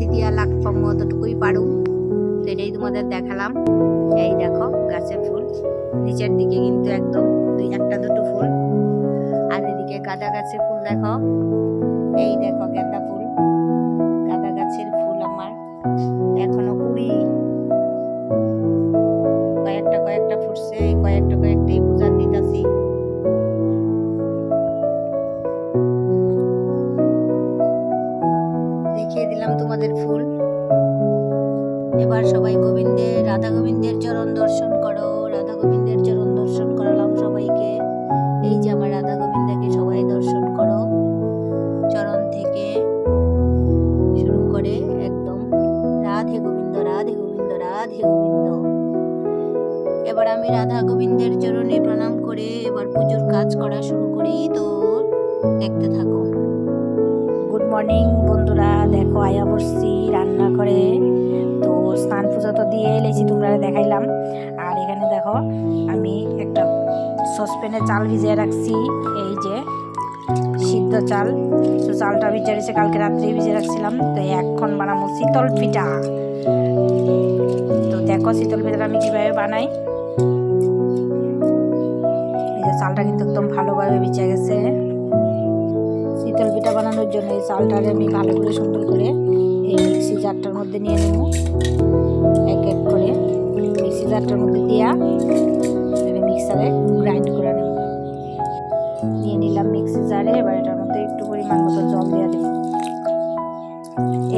কাঠি দিয়া লাগতাম অতটুকুই পারুম। তো এটাই তোমাদের দেখালাম। এই দেখো, গাছের ফুল। নিচের দিকে কিন্তু একদম দুই একটা দুটো ফুল। আর এদিকে গাঁদা গাছের ফুল দেখো। এই দেখো, গাঁদা ফুল। গাঁদা গাছের ফুল আমার। এখনও কুড়ি কয়েকটা কয়েকটা ফুটছে, কয়েকটা কয়েকটাই এবার সবাই গোবিন্দের, রাধা গোবিন্দের চরণ দর্শন করো, রাধা গোবিন্দের চরণ দর্শন করালাম সবাইকে। এই যে আমার রাধা গোবিন্দকে সবাই দর্শন করো। চরণ থেকে শুরু করে একদম রাধে গোবিন্দ রাধে গোবিন্দ রাধে গোবিন্দ। এবার আমি রাধা গোবিন্দের চরণে প্রণাম করে এবার পুজোর কাজ করা শুরু করি। তো দেখতে থাকো। গুড মর্নিং বন্ধুরা। দেখো আয়া বসছি রান্না করে স্নান পুজো তো দিয়ে এলেছি তোমরা দেখাইলাম। আর এখানে দেখো, আমি একটা সসপ্যানে চাল ভিজিয়ে রাখছি, এই যে সিদ্ধ চাল। তো চালটা ভিজে রয়েছে কালকে রাত্রে ভিজে রাখছিলাম, তো এখন বানাবো শীতল পিঠা। তো দেখো শীতল পিঠাটা আমি কীভাবে বানাই। এই যে চালটা কিন্তু একদম ভালোভাবে ভিজে গেছে। শীতল পিঠা বানানোর জন্য এই চালটা আমি ভালো করে সুন্দর করে এই মিক্সি জারটার মধ্যে নিয়ে নেব। এক এক করে মিক্সি জারটার মধ্যে দিয়া মিক্সারে গ্রাইন্ড করে নেব। নিয়ে নিলাম মিক্সি জারে, এবার এটার মধ্যে একটু পরিমাণ মতো জল দিয়ে দেব।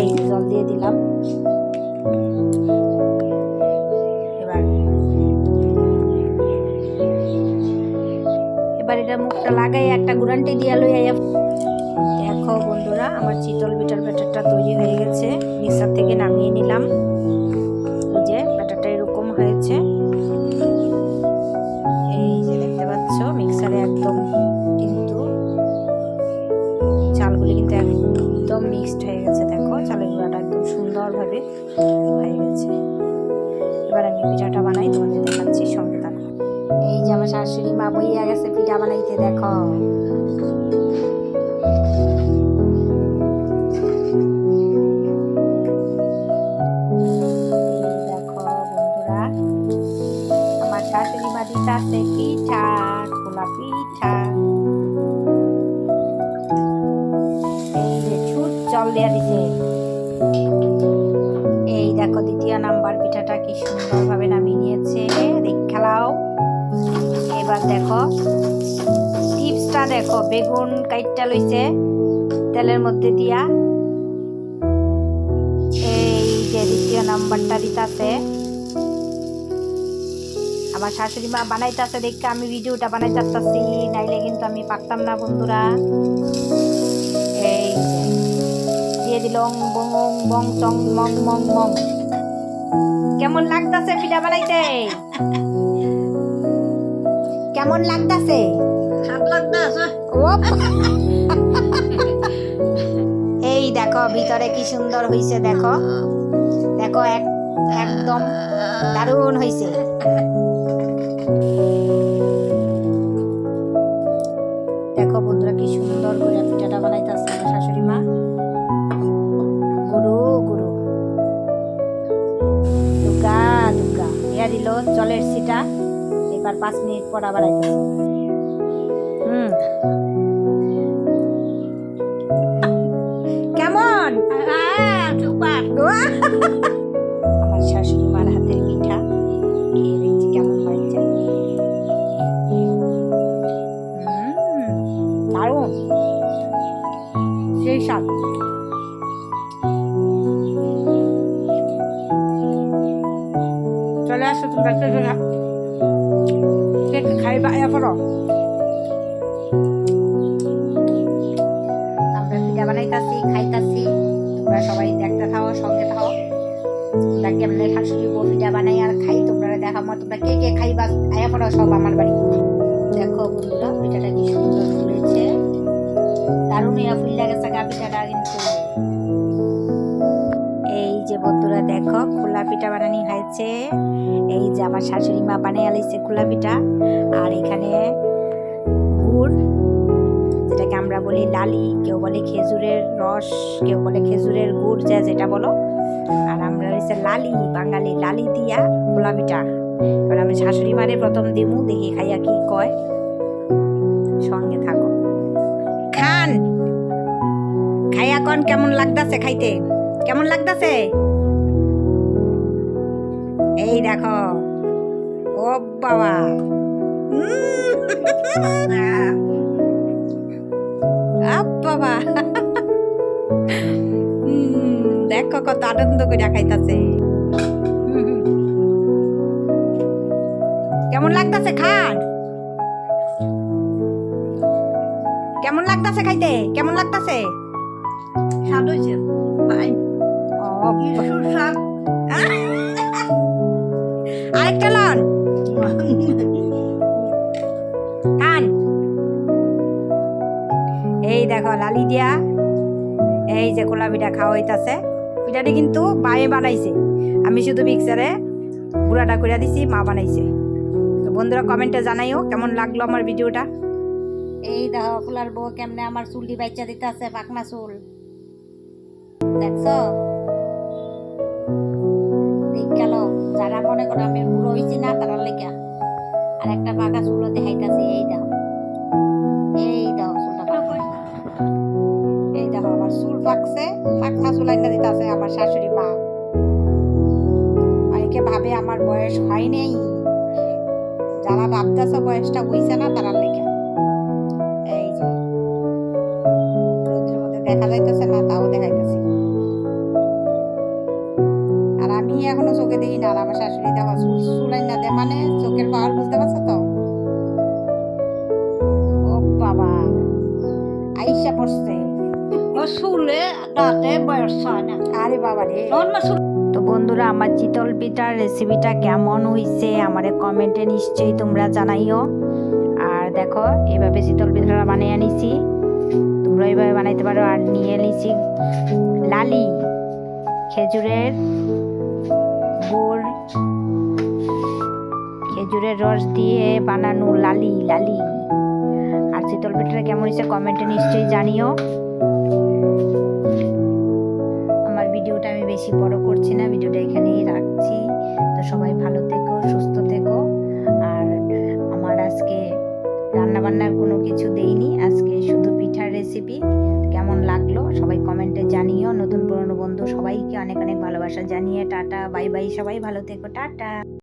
এই জল দিয়ে দিলাম। এবার এবার এটা মুখটা লাগাই একটা গুড়ান্টি দিয়ে লই আইয়া দেখো বন্ধুরা, আমার চিতল বিটার ব্যাটারটা তৈরি হয়ে গেছে। মিক্সার থেকে নামিয়ে নিলাম। যে ব্যাটারটা এরকম হয়েছে। এই যে দেখতে পাচ্ছ, মিক্সারে একদম কিন্তু চালগুলি কিন্তু একদম মিক্সড হয়ে গেছে। দেখো, চালের গুঁড়াটা একদম সুন্দরভাবে হয়ে গেছে। এবার আমি পিঠাটা বানাই, তোমাদের দেখাচ্ছি সঙ্গে থাকো এই যে আমার শাশুড়ি মা বইয়া গেছে পিঠা বানাইতে, দেখো। মা পিঠা খোলা পিঠা। এই যে ছুট জল দেয়া দিছে। এই দেখো দ্বিতীয় নাম্বার পিঠাটা কি সুন্দরভাবে নামিয়ে নিয়েছে। দেখ, খেলাও। এবার দেখো, টিপসটা দেখো, বেগুন কাইটটা লইছে, তেলের মধ্যে দিয়া। এই যে দ্বিতীয় নাম্বারটা দিতাছে। আমার শাশুড়ি মা বানাইতাছে দেখতে আমি ভিডিওটা বানাইতাছি নাইলে কিন্তু আমি পারতাম না বন্ধুরা। এই দিয়ে দিল বং বং চং মং মং মং। কেমন লাগতাছে পিঠা বানাইতে? কেমন লাগতাছে? এই দেখো ভিতরে কি সুন্দর হইছে দেখো। দেখো এক একদম দারুণ হইছে। দেখো বন্ধুরা কি সুন্দর করে পিঠাটা বানাইতেছে আমার শাশুড়ি মা গুরু গুরু দিয়া দিল জলের সিটা এবার পাঁচ মিনিট পর আবার আইতেছে হুম কেমন হ্যাঁ সুপার আমরা পিঠা বানাইতাছি, খাইতাছি। তোমরা সবাই দেখতে থাও, সঙ্গে থাও। তোমরা কেমনে শাশুড়ি বউ পিঠা বানাই আর খাই তোমরা দেখামো। তোমরা কে কে খাইবা, আয়া পড়ো সব আমার বাড়ি। দেখো বন্ধুরা, পিঠাটা কি সুন্দর ফুলেছে। দারুণ ইয়া ফুল গেছে গা, পিঠাটা কিন্তু। এই যে বন্ধুরা, দেখো খোলা পিঠা বানানি হয়েছে। এই যে আমার শাশুড়ি মা বানিয়ে আলাইছে খোলা পিঠা আর এখানে গুড়, যেটাকে আমরা বলি লালি, কেউ বলে খেজুরের রস, কেউ বলে খেজুরের গুড়, যা যেটা বলো। আর আমরা হচ্ছে লালি, বাঙালি লালি দিয়া খোলা পিঠা এবার আমি শাশুড়ি মারে প্রথম দিমু, দেখি খাইয়া কি কয়। সঙ্গে থাকো। খান! খাইয়া কন, কেমন লাগতাছে খাইতে? কেমন লাগতাছে? এই দেখো। ও বাবা। বাবা। দেখো কত আনন্দ করে খাইতাছে। কেমন লাগতাছে খান কেমন লাগতাছে খাইতে? কেমন লাগতাছে? স্বাদ হয়েছে ভাই ও, কি সুস্বাদ। আরেকটা লন খান এই দেখো, লালি দিয়া এই যে কোলা পিঠা খাওয়া হইতাছে পিঠাটি কিন্তু মায়ে বানাইছে। আমি শুধু মিক্সারে গুঁড়াটা করে দিছি, মা বানাইছে। তো বন্ধুরা কমেন্টে জানাইও কেমন লাগল আমার ভিডিওটা। এই দেখো কুলার বউ কেমনে আমার চুলটি বাচ্চা দিতে আছে পাকনা চুল। দেখছ? দেখ যারা মনে করো আমি বুড়ো হয়েছি না, তারা লেগা আর একটা পাকা চুলও দেখাইতাছে, এই দেখো এই চুলটা এই দেখো আমার চুল পাকছে, পাকনা চুল আইনা দিতেছে আমার শাশুড়ি মা। অনেকে ভাবে আমার বয়স হয় নেই। যারা ভাবতেছে বয়সটা হইছে না, তারা লেখা দেখা যাইতেছে না, তাও দেখাইতেছে। এখনও চোখে দেখি না আর আমার শাশুড়ি দেখো চুল চুলাই না দে মানে চোখের পাওয়ার বুঝতে পারছ তো? ও বাবা আইসা পড়ছে। ও চুলে দাঁতে বয়স হয় না। আরে বাবা রে। তো বন্ধুরা আমার চিতল পিঠার রেসিপিটা কেমন হইছে আমারে কমেন্টে নিশ্চয়ই তোমরা জানাইও। আর দেখো এইভাবে চিতল পিঠাটা বানিয়ে নিছি তোমরা এইভাবে বানাইতে পারো। আর নিয়ে নিছি লালি খেজুরের গুড় খেজুরের রস দিয়ে বানানো লালি লালি। আর শীতল পিঠাটা কেমন হয়েছে কমেন্টে নিশ্চয়ই জানিও। আমার ভিডিওটা আমি বেশি বড় করছি না, ভিডিওটা এখানেই বাই সবাই ভালো থেকো টাটা।